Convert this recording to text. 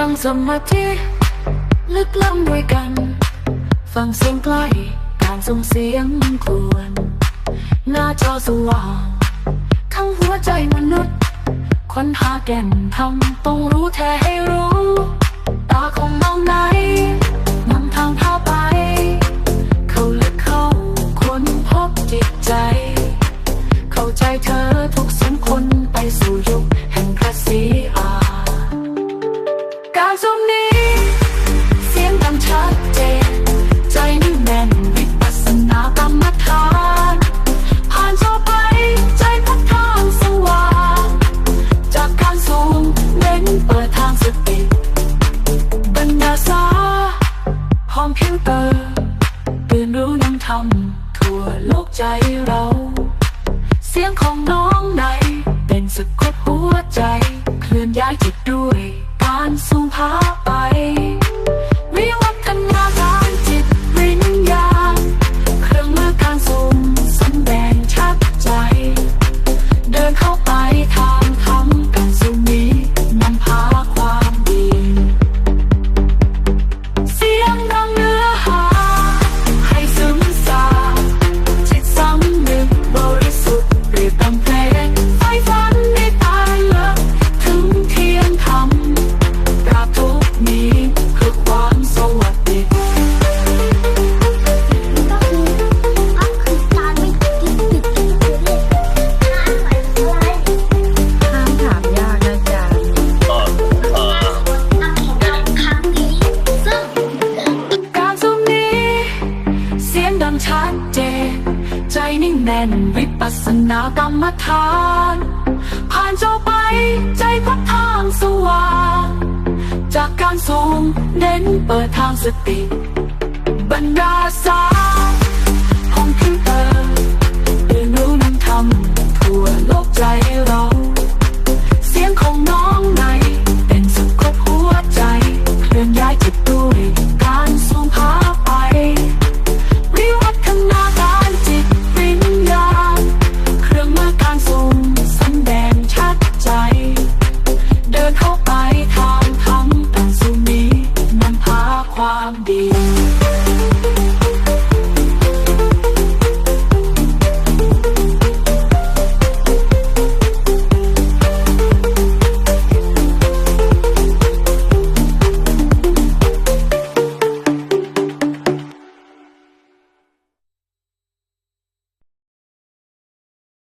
นั่งสมาธิลึกล้ำด้วยกัน ฟังเสียงใกล้การส่งเสียงควรหน้าจอสว่างทั้งหัวใจมนุษย์ค้นหาแก่นทำต้องรู้แท้ให้รู้ ตาของน้าไหน ทำทั่วโลกใจเรา เสียงของน้องใน นิ่งแน่นวิปัสสนากรรมฐาน ผ่านเจ้าไปใจพัดทางสว่าง จากการสูงเน้นเปิดทางสติ บรรดาสา